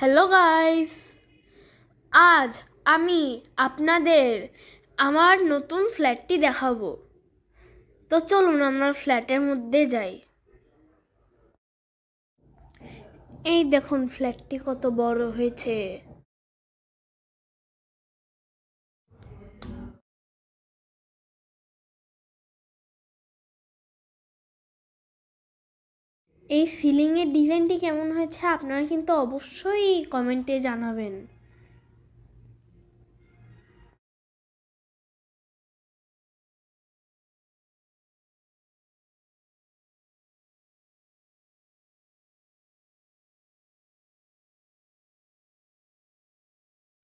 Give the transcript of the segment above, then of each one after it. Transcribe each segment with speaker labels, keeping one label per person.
Speaker 1: Hello guys আজ আমি আপনাদের আমার নতুন ফ্ল্যাটটি দেখাবো। তো চলুন আমরা ফ্ল্যাটের মধ্যে যাই। এই দেখুন ফ্ল্যাটটি কত বড় হয়েছে। এই সিলিংয়ের ডিজাইনটি কেমন হয়েছে আপনারা কিন্তু অবশ্যই কমেন্টে জানাবেন।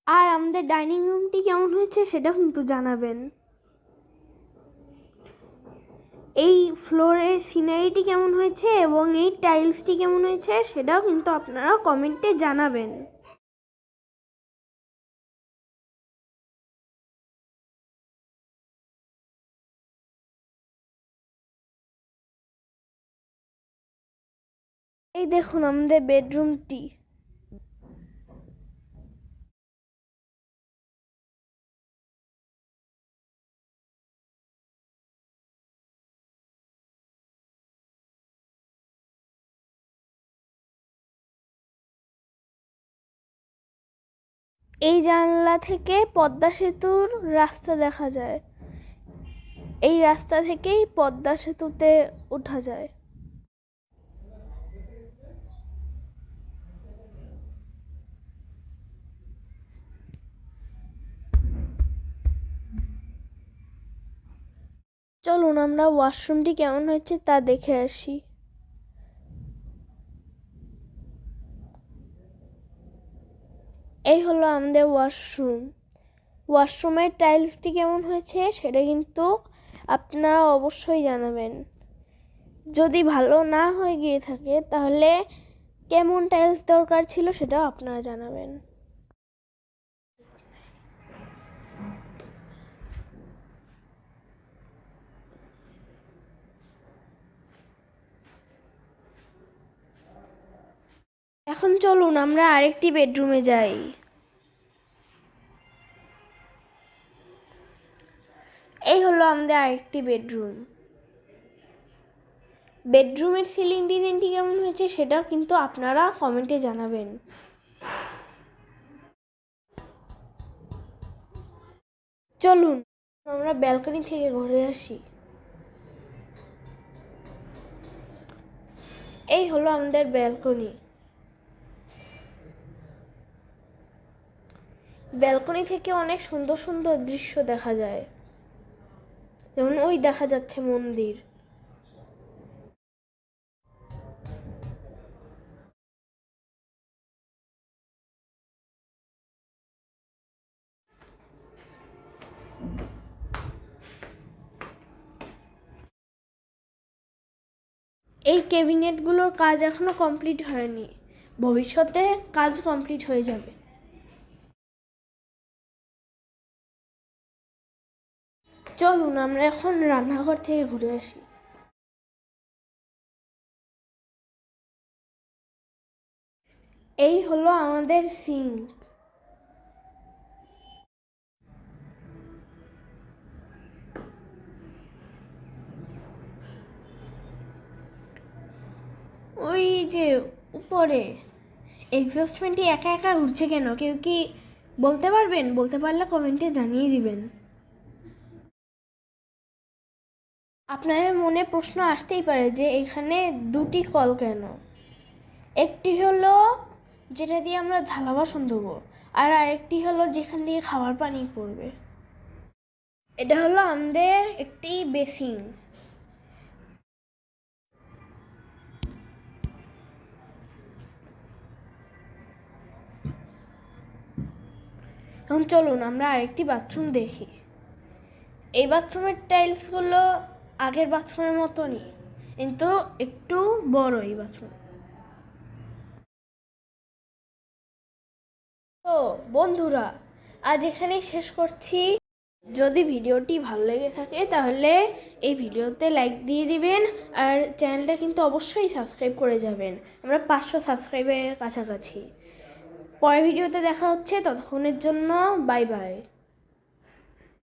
Speaker 1: আর আমাদের ডাইনিং রুমটি কেমন হয়েছে সেটাও কিন্তু জানাবেন। এই ফ্লোরের সিনারিটি কেমন হয়েছে এবং এই টাইলসটি কেমন হয়েছে সেটাও কিন্তু আপনারা কমেন্টে জানাবেন। এই দেখুন আমাদের বেডরুমটি এই জানলা থেকে পদ্মা সেতুর রাস্তা দেখা যায়। এই রাস্তা থেকেই পদ্মা সেতুতে ওঠা যায়। চলুন, আমরা ওয়াশরুমটি কেমন হয়েছে তা দেখে আসি। এই হলো আমাদের ওয়াশরুম ওয়াশরুমের টাইলসটি কেমন হয়েছে সেটা কিন্তু আপনারা অবশ্যই জানাবেন। যদি ভালো না হয়ে গিয়ে থাকে তাহলে কেমন টাইলস দরকার ছিল সেটাও আপনারা জানাবেন। এখন চলুন, আমরা আরেকটি বেডরুমে যাই। এই হলো আমাদের আরেকটি বেডরুম। বেডরুমের সিলিং ডিজাইনটি কেমন হয়েছে সেটাও কিন্তু আপনারা কমেন্টে জানাবেন। চলুন, আমরা ব্যালকনি থেকে ঘুরে আসি। এই হলো আমাদের ব্যালকনি। ব্যালকনি থেকে অনেক সুন্দর সুন্দর দৃশ্য দেখা যায়। যেমন ওই দেখা যাচ্ছে মন্দির। এই ক্যাবিনেটগুলোর কাজ এখনও কমপ্লিট হয়নি। ভবিষ্যতে কাজ কমপ্লিট হয়ে যাবে। চলুন, আমরা এখন রান্নাঘর থেকে ঘুরে আসি। এই হলো আমাদের সিঙ্ক। ওই যে উপরে এক্সস্টমেন্টটি একা একা ঘুরছে কেন? কেউ কি বলতে পারবেন? বলতে পারলে কমেন্টে জানিয়ে দিবেন। আপনাদের মনে প্রশ্ন আসতেই পারে যে এখানে দুটি কল কেন? একটি হলো যেটা দিয়ে আমরা থালা বাসন ধোবো, আর আরেকটি হলো যেখান দিয়ে খাবার পানি পড়বে। এটা হলো আমাদের একটি বেসিন। এখন চলুন আমরা আরেকটি বাথরুম দেখি। এই বাথরুমের টাইলসগুলো আগের বাথরুমের মতনই। কিন্তু একটু বড় এই বাথরুম। তো বন্ধুরা, আজ এখানেই শেষ করছি। যদি ভিডিওটি ভালো লেগে থাকে তাহলে এই ভিডিওতে লাইক দিয়ে দিবেন আর চ্যানেলটা কিন্তু অবশ্যই সাবস্ক্রাইব করে যাবেন। আমরা পাঁচশো সাবস্ক্রাইবের কাছাকাছি। পরের ভিডিওতে দেখা হচ্ছে, ততক্ষণের জন্য বাই বাই